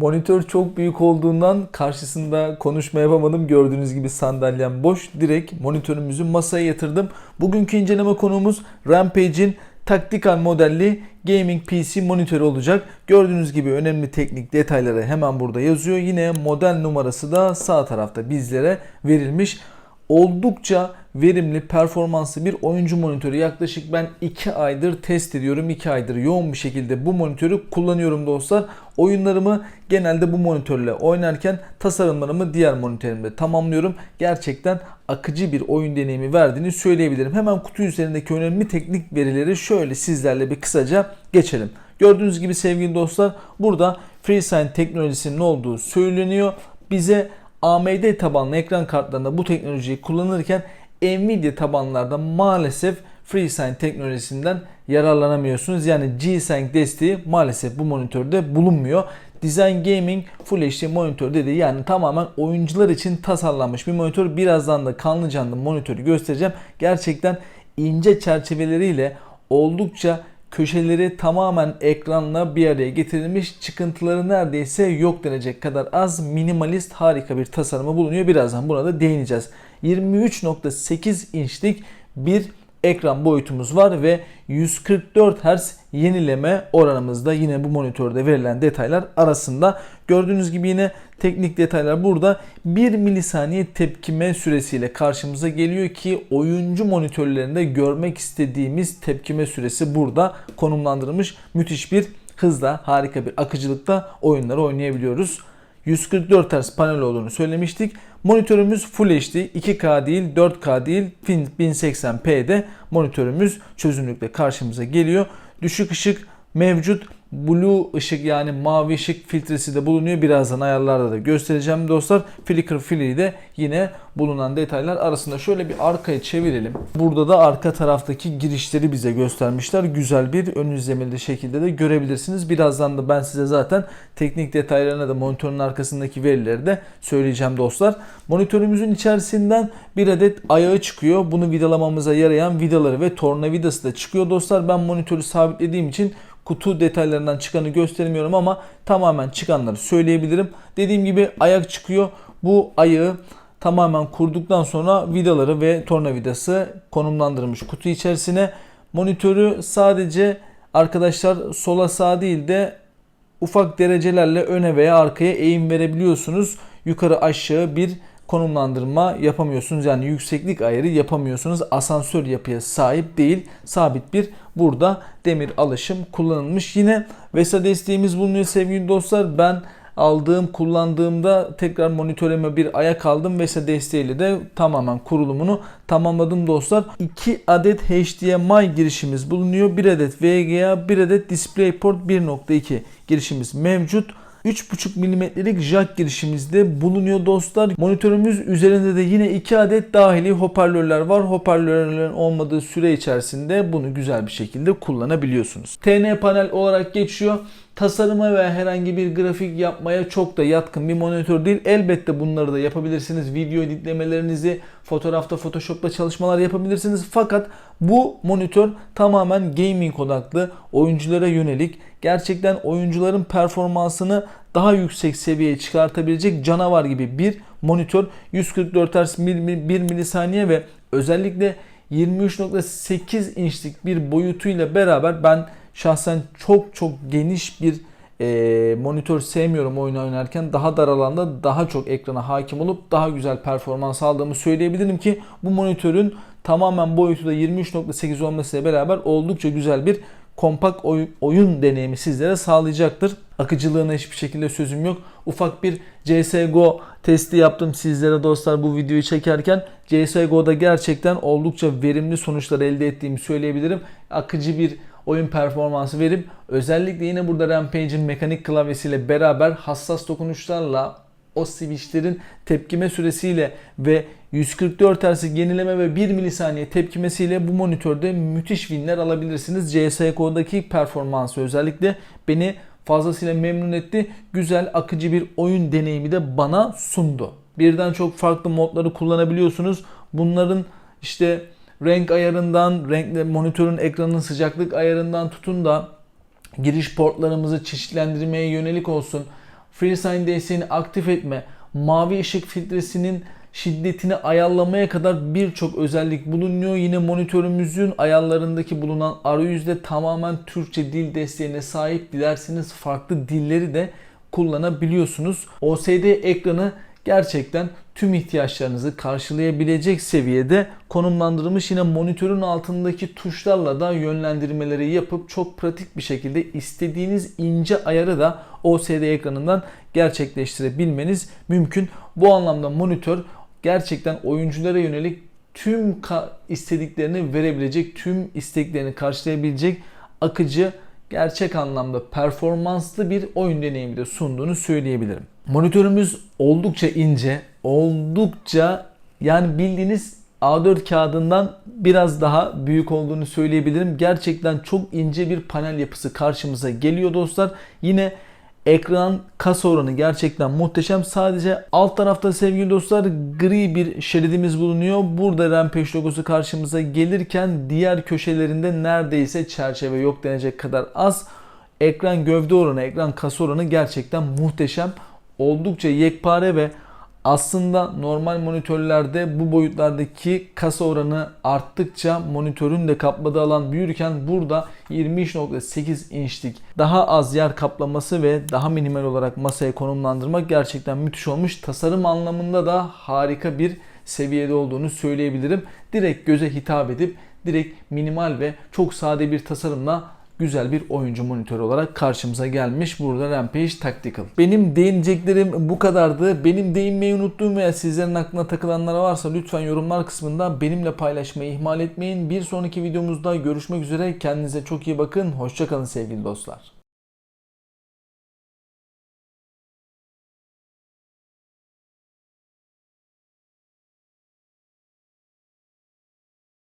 Monitör çok büyük olduğundan karşısında konuşma yapamadım. Gördüğünüz gibi sandalyem boş. Direkt monitörümüzü masaya yatırdım. Bugünkü inceleme konumuz Rampage'in taktikal modelli gaming PC monitörü olacak. Gördüğünüz gibi önemli teknik detayları hemen burada yazıyor. Yine model numarası da sağ tarafta bizlere verilmiş. Oldukça verimli, performanslı bir oyuncu monitörü. Yaklaşık ben 2 aydır test ediyorum. 2 aydır yoğun bir şekilde bu monitörü kullanıyorum dostlar. Oyunlarımı genelde bu monitörle oynarken tasarımlarımı diğer monitörümle tamamlıyorum. Gerçekten akıcı bir oyun deneyimi verdiğini söyleyebilirim. Hemen kutu üzerindeki önemli teknik verileri şöyle sizlerle bir kısaca geçelim. Gördüğünüz gibi sevgili dostlar burada FreeSign teknolojisinin olduğu söyleniyor. Bize AMD tabanlı ekran kartlarında bu teknolojiyi kullanırken Nvidia tabanlarda maalesef FreeSign teknolojisinden yararlanamıyorsunuz. Yani G-Sync desteği maalesef bu monitörde bulunmuyor. Design Gaming Full HD monitör dedi. Yani tamamen oyuncular için tasarlanmış bir monitör. Birazdan da kanlı canlı monitörü göstereceğim. Gerçekten ince çerçeveleriyle oldukça köşeleri tamamen ekranla bir araya getirilmiş. Çıkıntıları neredeyse yok denecek kadar az minimalist harika bir tasarımı bulunuyor. Birazdan buna da değineceğiz. 23.8 inçlik bir ekran boyutumuz var ve 144 Hz yenileme oranımızda yine bu monitörde verilen detaylar arasında. Gördüğünüz gibi yine teknik detaylar burada 1 milisaniye tepkime süresiyle karşımıza geliyor ki oyuncu monitörlerinde görmek istediğimiz tepkime süresi burada konumlandırılmış. Müthiş bir hızla, harika bir akıcılıkta oyunları oynayabiliyoruz. 144 Hz panel olduğunu söylemiştik. Monitörümüz Full HD 2K değil 4K değil 1080p'de monitörümüz çözünürlükle karşımıza geliyor. Düşük ışık mevcut. Blue ışık yani mavi ışık filtresi de bulunuyor. Birazdan ayarlarda da göstereceğim dostlar. Flicker Free de yine bulunan detaylar arasında. Şöyle bir arkaya çevirelim. Burada da arka taraftaki girişleri bize göstermişler. Güzel bir ön izlemeli şekilde de görebilirsiniz. Birazdan da ben size zaten teknik detaylarına da monitörün arkasındaki verileri de söyleyeceğim dostlar. Monitörümüzün içerisinden bir adet ayağı çıkıyor. Bunu vidalamamıza yarayan vidaları ve tornavidası da çıkıyor dostlar. Ben monitörü sabitlediğim için kutu detaylarından çıkanı göstermiyorum ama tamamen çıkanları söyleyebilirim. Dediğim gibi ayak çıkıyor. Bu ayağı tamamen kurduktan sonra vidaları ve tornavidası konumlandırılmış kutu içerisine. Monitörü sadece arkadaşlar sola sağ değil de ufak derecelerle öne veya arkaya eğim verebiliyorsunuz. Yukarı aşağı bir konumlandırma yapamıyorsunuz. Yani yükseklik ayarı yapamıyorsunuz. Asansör yapıya sahip değil. Sabit bir burada demir alışım kullanılmış. Yine VESA desteğimiz bulunuyor sevgili dostlar. Ben aldığım, kullandığımda tekrar monitörüme bir ayak aldım. VESA desteğiyle de tamamen kurulumunu tamamladım dostlar. 2 adet HDMI girişimiz bulunuyor. 1 adet VGA, 1 adet DisplayPort 1.2 girişimiz mevcut. 3.5 mm'lik jack girişimizde bulunuyor dostlar. Monitörümüz üzerinde de yine 2 adet dahili hoparlörler var. Hoparlörlerin olmadığı süre içerisinde bunu güzel bir şekilde kullanabiliyorsunuz. TN panel olarak geçiyor tasarıma ve herhangi bir grafik yapmaya çok da yatkın bir monitör değil. Elbette bunları da yapabilirsiniz. Video editlemelerinizi, fotoğrafta Photoshop'ta çalışmalar yapabilirsiniz. Fakat bu monitör tamamen gaming odaklı, oyunculara yönelik. Gerçekten oyuncuların performansını daha yüksek seviyeye çıkartabilecek canavar gibi bir monitör. 144 Hz 1 milisaniye ve özellikle 23.8 inçlik bir boyutuyla beraber ben şahsen çok çok geniş bir e, monitör sevmiyorum oyun oynarken. Daha dar alanda daha çok ekrana hakim olup daha güzel performans aldığımı söyleyebilirim ki bu monitörün tamamen boyutu da 23.8 olmasıyla beraber oldukça güzel bir kompakt oyun, oyun deneyimi sizlere sağlayacaktır. Akıcılığına hiçbir şekilde sözüm yok. Ufak bir CSGO testi yaptım sizlere dostlar bu videoyu çekerken. CSGO'da gerçekten oldukça verimli sonuçlar elde ettiğimi söyleyebilirim. Akıcı bir oyun performansı verip özellikle yine burada Rampage'in mekanik klavyesiyle beraber hassas dokunuşlarla o switchlerin tepkime süresiyle ve 144 Hz yenileme ve 1 milisaniye tepkimesiyle bu monitörde müthiş winler alabilirsiniz. CSGO'daki performansı özellikle beni fazlasıyla memnun etti. Güzel akıcı bir oyun deneyimi de bana sundu. Birden çok farklı modları kullanabiliyorsunuz. Bunların işte renk ayarından, renkli monitörün ekranının sıcaklık ayarından tutun da giriş portlarımızı çeşitlendirmeye yönelik olsun. FreeSign DS'ni aktif etme, mavi ışık filtresinin şiddetini ayarlamaya kadar birçok özellik bulunuyor. Yine monitörümüzün ayarlarındaki bulunan arayüzde tamamen Türkçe dil desteğine sahip. Dilerseniz farklı dilleri de kullanabiliyorsunuz. OSD ekranı gerçekten tüm ihtiyaçlarınızı karşılayabilecek seviyede konumlandırılmış. Yine monitörün altındaki tuşlarla da yönlendirmeleri yapıp çok pratik bir şekilde istediğiniz ince ayarı da OSD ekranından gerçekleştirebilmeniz mümkün. Bu anlamda monitör gerçekten oyunculara yönelik tüm istediklerini verebilecek, tüm isteklerini karşılayabilecek akıcı, gerçek anlamda performanslı bir oyun deneyimi de sunduğunu söyleyebilirim. Monitörümüz oldukça ince, oldukça yani bildiğiniz A4 kağıdından biraz daha büyük olduğunu söyleyebilirim. Gerçekten çok ince bir panel yapısı karşımıza geliyor dostlar. Yine ekran kasa oranı gerçekten muhteşem. Sadece alt tarafta sevgili dostlar gri bir şeridimiz bulunuyor. Burada Rampage logosu karşımıza gelirken diğer köşelerinde neredeyse çerçeve yok denecek kadar az. Ekran gövde oranı, ekran kasa oranı gerçekten muhteşem. Oldukça yekpare ve aslında normal monitörlerde bu boyutlardaki kasa oranı arttıkça monitörün de kapladığı alan büyürken burada 23.8 inçlik daha az yer kaplaması ve daha minimal olarak masaya konumlandırmak gerçekten müthiş olmuş. Tasarım anlamında da harika bir seviyede olduğunu söyleyebilirim. Direkt göze hitap edip direkt minimal ve çok sade bir tasarımla güzel bir oyuncu monitörü olarak karşımıza gelmiş. Burada Rampage Tactical. Benim değineceklerim bu kadardı. Benim değinmeyi unuttuğum veya sizlerin aklına takılanlara varsa lütfen yorumlar kısmında benimle paylaşmayı ihmal etmeyin. Bir sonraki videomuzda görüşmek üzere. Kendinize çok iyi bakın. Hoşçakalın sevgili dostlar.